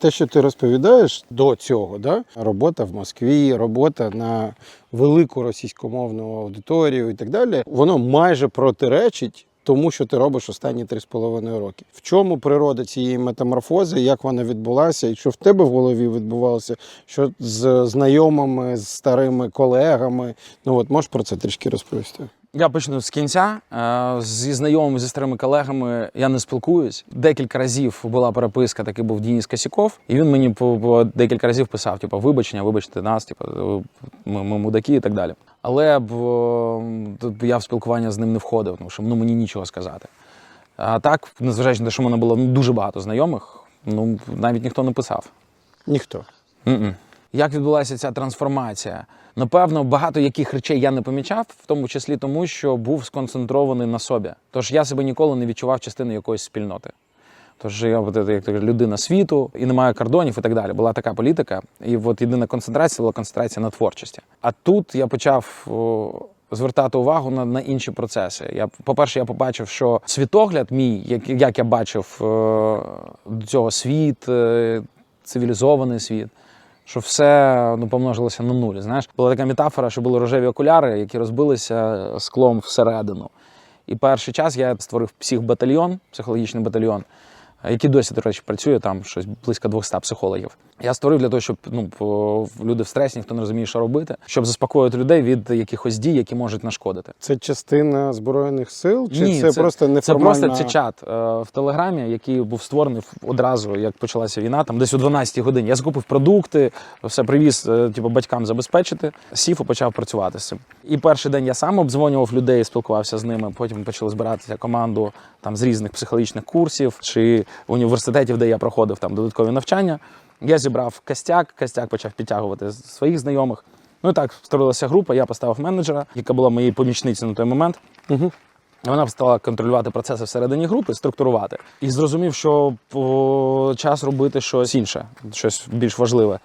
Те, що ти розповідаєш до цього, да? робота в Москві, робота на велику російськомовну аудиторію і так далі, воно майже протиречить тому, що ти робиш останні три з половиною роки. В чому природа цієї метаморфози, як вона відбулася, і що в тебе в голові відбувалося, що з знайомими, з старими колегами. Ну от можеш про це трішки розповісти. Я почну з кінця. Е, Зі знайомими, зі старими колегами я не спілкуюсь. Декілька разів була переписка, такий був Дініс Косяков, і він мені по, декілька разів писав: типу, вибачення, вибачте нас, типу, ми, ми мудаки і так далі. Але б я в спілкування з ним не входив, тому що ну, мені нічого сказати. А так, незважаючи на те, що в мене було ну, дуже багато знайомих, ну навіть ніхто не писав. Ніхто. Мгм. Як відбулася ця трансформація? Напевно, багато яких речей я не помічав, в тому числі тому, що був сконцентрований на собі. Тож я себе ніколи не відчував частиною якоїсь спільноти. Тож я як людина світу і немає кордонів і так далі. Була така політика. І от єдина концентрація була концентрація на творчості. А тут я почав звертати увагу на, на інші процеси. Я, по-перше, я побачив, що світогляд мій, як, як я бачив е, цього світ, е, цивілізований світ. Що все ну, помножилося на нуль. Знаєш, була така метафора, що були рожеві окуляри, які розбилися склом всередину. І перший час я створив психбатальйон, психологічний батальйон, який досі, до речі, працює там щось близько 200 психологів. Я створив для того, щоб ну, люди в стресі, ніхто не розуміє, що робити, щоб заспокоїти людей від якихось дій, які можуть нашкодити. Це частина збройних сил, чи Ні, це, це- просто Це просто це чат е, в Телеграмі, який був створений одразу, як почалася війна, там десь о 12-й годині. Я закупив продукти, все привіз, е, типу, батькам забезпечити. Сів і почав працювати з цим. І перший день я сам обдзвонював людей, спілкувався з ними. Потім почали збиратися команду там з різних психологічних курсів чи університетів, де я проходив там додаткові навчання. Я зібрав костяк, костяк почав підтягувати своїх знайомих. Ну і так створилася група. Я поставив менеджера, яка була моєю помічницею на той момент. Угу. Вона стала контролювати процеси всередині групи, структурувати. І зрозумів, що час робити щось інше, щось більш важливе.